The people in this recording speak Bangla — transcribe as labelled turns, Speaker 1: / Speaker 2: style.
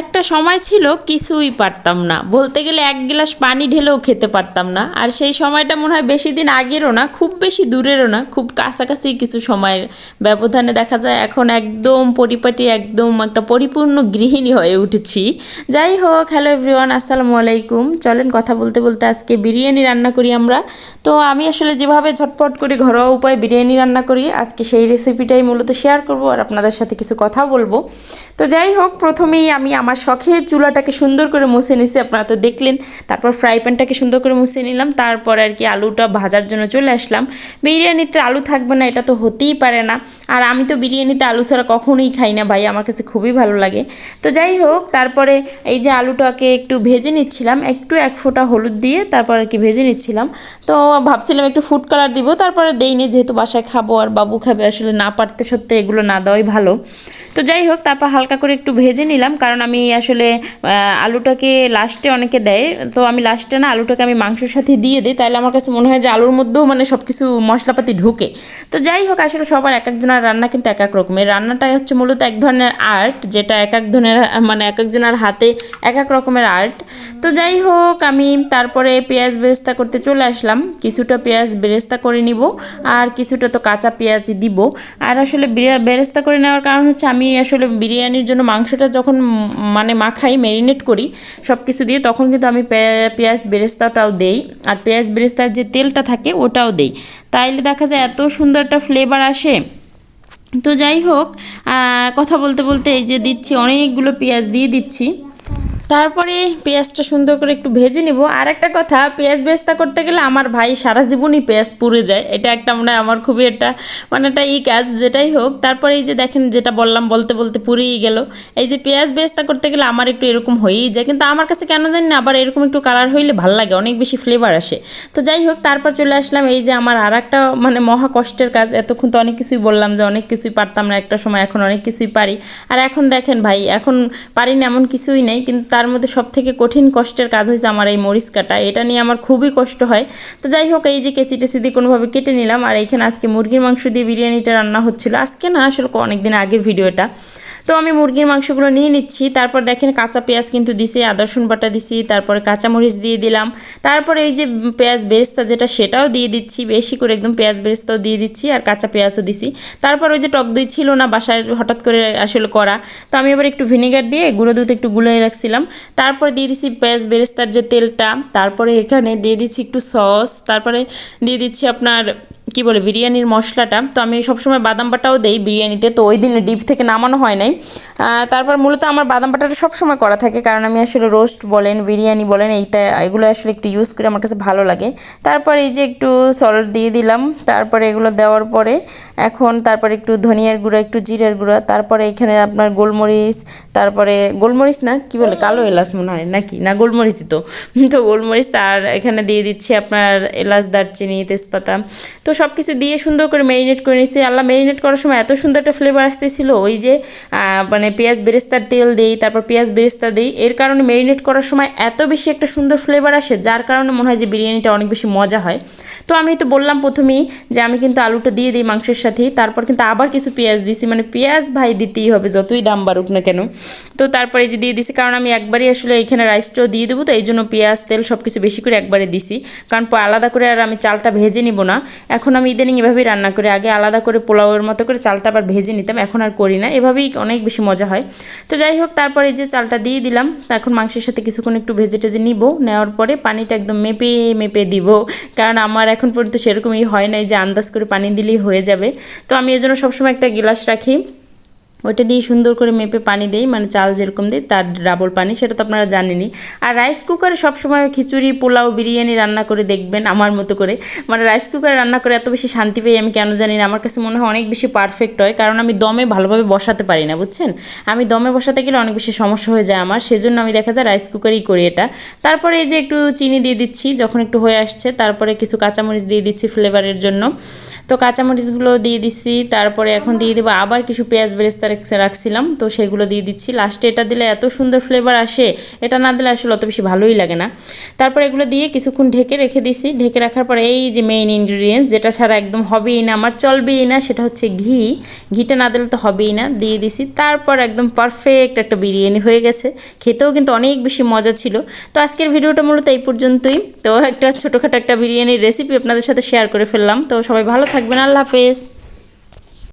Speaker 1: একটা সময় ছিল কিছুই পারতাম না। বলতে গেলে এক গ্লাস পানি ঢেলেও খেতে পারতাম না। আর সেই সময়টা মনে হয় বেশি দিন আগেরও না, খুব বেশি দূরেরও না, খুব কাছাকাছি কিছু সময়ের ব্যবধানে দেখা যায় এখন একদম পরিপাটি, একদম একটা পরিপূর্ণ গৃহিণী হয়ে উঠেছি। যাই হোক, হ্যালো এভরিওয়ান, আসসালামু আলাইকুম। চলেন কথা বলতে বলতে আজকে বিরিয়ানি রান্না করি আমরা। তো আমি আসলে যেভাবে ঝটপট করে ঘরোয়া উপায়ে বিরিয়ানি রান্না করি, আজকে সেই রেসিপিটাই মূলত শেয়ার করব আর আপনাদের সাথে কিছু কথা বলব। তো যাই হোক, প্রথমেই আমি আমার শখের চুলাটাকে সুন্দর করে মুছে নিছি, আপনারা তো দেখলেন। তারপর ফ্রাই প্যানটাকে সুন্দর করে মুছে নিলাম, তারপর আর কি আলুটা ভাজার জন্য চলে আসলাম। বিরিয়ানিতে আলু থাকবে না, এটা তো হতেই পারে না। আর আমি তো বিরিয়ানিতে আলু ছাড়া কখনোই খাই না ভাই, আমার কাছে খুবই ভালো লাগে। তো যাই হোক, তারপরে এই যে আলুটাকে একটু ভেজে নিচ্ছিলাম, একটু এক ফোঁটা হলুদ দিয়ে তারপর আর কি ভেজে নিচ্ছিলাম। তো ভাবছিলাম একটু ফুড কালার দিব, তারপরে দেইনি, যেহেতু বাসায় খাব আর বাবু খাবে, আসলে না পারতে সত্ত্বে এগুলো না দেওয়াই ভালো। তো যাই হোক, তারপর হালকা করে একটু ভেজে নিলাম, কারণ আমি আসলে আলুটাকে লাস্টে অনেকে দেয়। তো আমি লাস্টে না আলুটাকে আমি মাংসের সাথে দিয়ে দিই। তাহলে আমার কাছে মনে হয় যে আলুর মধ্যেও মানে সব কিছু মশলাপাতি ঢুকে। তো যাই হোক, আসলে সবার এক একজনের রান্না কিন্তু এক এক রকমের। রান্নাটাই হচ্ছে মূলত এক ধরনের আর্ট যেটা এক এক ধরনের মানে এক একজনের হাতে এক এক রকমের আর্ট তো যাই হোক, আমি তারপরে পেঁয়াজ বেরেস্তা করতে চলে আসলাম। কিছুটা পেঁয়াজ বেরেস্তা করে নিব, আর কিছুটা তো কাঁচা পেঁয়াজই দিব। আর আসলে বেরেস্তা করে নেওয়ার কারণ হচ্ছে আমি আসলে বিরিয়ানির জন্য মাংসটা যখন মানে মাখাই ম্যারিনেট করি সব কিছু দিয়ে তখন কিন্তু আমি পেঁয়াজ বেরেস্তাটাও দেই। আর পেঁয়াজ বেরেস্তার যে তেলটা থাকে ওটাও দেই। তাইলে দেখা যায় এত সুন্দর একটা ফ্লেভার আসে। তো যাই হোক কথা বলতে বলতে এই যে দিচ্ছি, অনেকগুলো পেঁয়াজ দিয়ে দিচ্ছি। তারপরে পেঁয়াজটা সুন্দর করে একটু ভেজে নিব। আর একটা কথা, পেঁয়াজ বেস্তা করতে গেলে আমার ভাই সারা জীবনই পেঁয়াজ পুড়ে যায়। এটা একটা মানে আমার খুবই একটা মানে একটা ই কাজ, যেটাই হোক। তারপরে এই যে দেখেন, যেটা বললাম, বলতে বলতে পুড়েই গেল। এই যে পেঁয়াজ বেস্তা করতে গেলে আমার একটু এরকম হয়েই যায়। কিন্তু আমার কাছে কেন জানি না, আবার এরকম একটু কালার হইলে ভালো লাগে, অনেক বেশি ফ্লেভার আসে। তো যাই হোক, তারপর চলে আসলাম এই যে আমার আর একটা মানে মহা কষ্টের কাজ। এতক্ষণ তো অনেক কিছুই বললাম যে অনেক কিছুই পারতাম না, একটা সময় এখন অনেক কিছুই পারি। আর এখন দেখেন ভাই, এখন পারি না এমন কিছুই নেই। কিন্তু তার মধ্যে সব থেকে কঠিন কষ্টের কাজ হয়েছে আমার এই মরিচ কাটা। এটা নিয়ে আমার খুবই কষ্ট হয়। তো যাই হোক, এই যে কেচি টেচি দিয়ে কোনোভাবে কেটে নিলাম। আর এইখানে আজকে মুরগির মাংস দিয়ে বিরিয়ানিটা রান্না হচ্ছিল। আজকে না, আসলে অনেক দিন আগের ভিডিওটা তো আমি মুরগির মাংসগুলো নিয়ে নিচ্ছি। তারপর দেখেন কাঁচা পেঁয়াজ কিন্তু দিছি, আদা, রসুন বাটা দিছি, তারপরে কাঁচামরিচ দিয়ে দিলাম। তারপরে এই যে পেঁয়াজ বেরেস্তা যেটা, সেটাও দিয়ে দিচ্ছি। বেশি করে একদম পেঁয়াজ বেরেস্তাও দিয়ে দিচ্ছি আর কাঁচা পেঁয়াজও দিছি। তারপর ওই যে টক দই ছিল না, বাসায় হঠাৎ করে আসলে করা। তো আমি এবার একটু ভিনেগার দিয়ে গুঁড়ো দুধ একটু গুলিয়ে রাখছিলাম। তারপরে দিয়ে দিচ্ছি পেঁয়াজ বেরেস্তার যে তেলটা, তারপরে এখানে দিয়ে দিচ্ছি একটু সস, তারপরে দিয়ে দিচ্ছি আপনার কি বলে, বিরিয়ানির মশলাটা। তো আমি সবসময় বাদাম বাটাও দেই বিরিয়ানিতে। তো ওই দিনে ডিপ থেকে নামানো হয় নাই। তারপর মূলত আমার বাদাম বাটাটা সবসময় করা থাকে। কারণ আমি আসলে রোস্ট বলেন, বিরিয়ানি বলেন, এইটা, এগুলো আসলে একটু ইউজ করে আমার কাছে ভালো লাগে। তারপর এই যে একটু সল্ট দিয়ে দিলাম। তারপরে এগুলো দেওয়ার পরে এখন তারপরে একটু ধনিয়ার গুঁড়া, একটু জিরের গুঁড়া। তারপরে এখানে আপনার গোলমরিচ, তারপরে গোলমরিচ না, কি বলে, কালো এলাচ মনে হয় নাকি? না, গোলমরিচই তো। তো গোলমরিচ আর এখানে দিয়ে দিচ্ছি আপনার এলাচ, দারচিনি, তেজপাতা। তো সব কিছু দিয়ে সুন্দর করে ম্যারিনেট করে নিয়েছি আল্লাহ ম্যারিনেট করার সময় এত সুন্দর একটা ফ্লেভার আসতেছিল, ওই যে মানে পেঁয়াজ বেরেস্তার তেল দেই, তারপর পেঁয়াজ বেরেস্তা দিই, এর কারণে ম্যারিনেট করার সময় এত বেশি একটা সুন্দর ফ্লেভার আসে, যার কারণে মনে হয় যে বিরিয়ানিটা অনেক বেশি মজা হয়। তো আমি তো বললাম প্রথমেই যে আমি কিন্তু আলুটা দিয়ে দিই মাংসের সাথেই তারপর কিন্তু আবার কিছু পেঁয়াজ দিছি মানে পেঁয়াজ ভাই দিতেই হবে, যতই দাম বাড়ুক না কেন। তো তারপরে যে দিয়ে দিছি, কারণ আমি একবারই আসলে এখানে রাইসটাও দিয়ে দেবো, তো এই জন্য পেঁয়াজ, তেল সব কিছু বেশি করে একবারে দিছি। কারণ আলাদা করে আর আমি চালটা ভেজে নিব না। এখন আমি ইদানিং এভাবেই রান্না করি, আগে আলাদা করে পোলাওয়ের মতো করে চালটা আবার ভেজে নিতাম, এখন আর করি না। এভাবেই অনেক বেশি মজা হয়। তো যাই হোক, তারপরে যে চালটা দিয়ে দিলাম, এখন মাংসের সাথে কিছুক্ষণ একটু ভেজে টেজে নিব। নেওয়ার পরে পানিটা একদম মেপে মেপে দিব। কারণ আমার এখন পর্যন্ত সেরকমই হয় নাই যে আন্দাজ করে পানি দিলেই হয়ে যাবে। তো আমি এর জন্য সবসময় একটা গিলাস রাখি। ওইটা দিয়ে সুন্দর করে মেপে পানি দেই মানে চাল যেরকম দিই, তার ডাবল পানি, সেটা তো আপনারা জানেনই। আর রাইস কুকারে সবসময় খিচুড়ি, পোলাও, বিরিয়ানি রান্না করে দেখবেন আমার মতো করে। মানে রাইস কুকারে রান্না করে এত বেশি শান্তি পাই আমি কেন জানি না, আমার কাছে মনে হয় অনেক বেশি পারফেক্ট হয়, কারণ আমি দমে ভালোভাবে বসাতে পারি না, বুঝছেন? আমি দমে বসাতে গেলে অনেক বেশি সমস্যা হয়ে যায় আমার, সেজন্য আমি দেখা যায় রাইস কুকারেই করি এটা। তারপরে এই যে একটু চিনি দিয়ে দিচ্ছি, যখন একটু হয়ে আসছে, তারপরে কিছু কাঁচামরিচ দিয়ে দিচ্ছি ফ্লেভারের জন্য। তো কাঁচামরিচগুলো দিয়ে দিচ্ছি, তারপরে এখন দিয়ে দেবো আবার কিছু পেঁয়াজ বেরেস্তা রেখে রাখছিলাম, তো সেগুলো দিয়ে দিচ্ছি। লাস্টে এটা দিলে এত সুন্দর ফ্লেভার আসে, এটা না দিলে আসলে অত বেশি ভালোই লাগে না। তারপর এগুলো দিয়ে কিছুক্ষণ ঢেকে রেখে দিছি। ঢেকে রাখার পর এই যে মেইন ইনগ্রিডিয়েন্টস যেটা ছাড়া একদম হবেই না, আমার চলবেই না, সেটা হচ্ছে ঘি। ঘিটা না দিলে তো হবেই না, দিয়ে দিছি। তারপর একদম পারফেক্ট একটা বিরিয়ানি হয়ে গেছে। খেতেও কিন্তু অনেক বেশি মজা ছিল। তো আজকের ভিডিওটা মূলত এই পর্যন্তই। তো একটা ছোটোখাটো একটা বিরিয়ানির রেসিপি আপনাদের সাথে শেয়ার করে ফেললাম। তো সবাই ভালো থাকবেন, আল্লাহ হাফেজ।